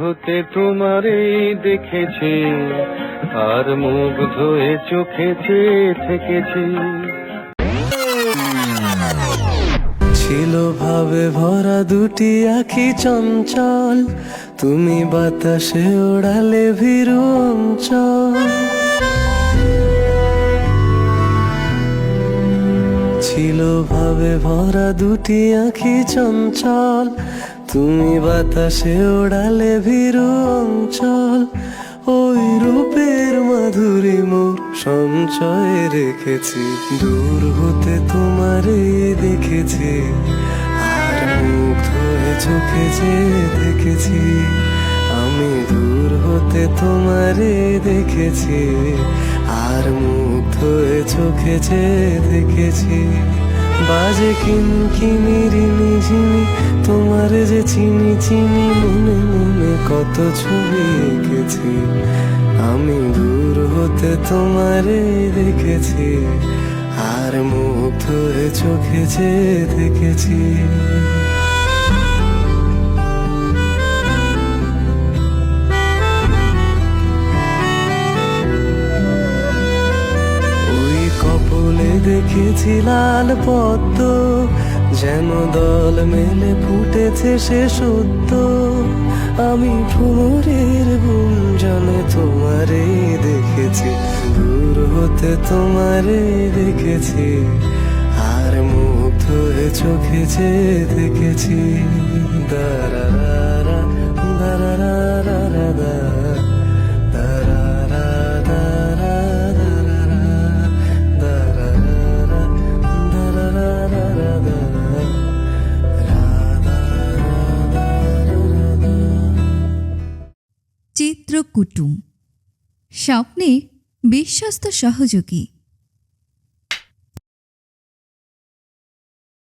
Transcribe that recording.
হতে তোমারে দেখেছি, আর মুগ্ধ হয়ে চোখে থেকেছি। ছিল ভাবে ভরা দুটি আখি চঞ্চল, তুমি বাতাসে ওড়ালে ভীরু অঞ্চল ভাবে ভরা দুটি আঁখি চঞ্চল। তুমি বাতাসে ওড়ালে ভীরু অঞ্চল। ওই রূপের মাধুরী মুখ সঞ্চয় রেখেছি। দূর হতে তোমারে দেখেছি। আর হয়ে চোখে যে দেখেছি, আমি দূর হতে তোমারে দেখেছি। আর মুগ্ধ হয়ে চোখে যে দেখেছি বাজে কিনকিনি রিনি ঝিনি তোমার যে চিনি চিনি, মনে মনে কত ছবি এঁকেছি আমি দূর হতে তোমারে দেখেছি, আর মুখ ধরে চোখে যে দেখেছি। দেখেছি লাল পদ্ম, যেন দল মেলে ফুটেছে সে সত্য। আমি ভোরের গুঞ্জনে তোমারে দেখেছি, দূর হতে তোমারে দেখেছি, আর মুগ্ধ হয়ে চোখে যে দেখেছি। দারারা চিত্রকুটুম স্বপ্নে বিশ্বস্ত সহযোগী।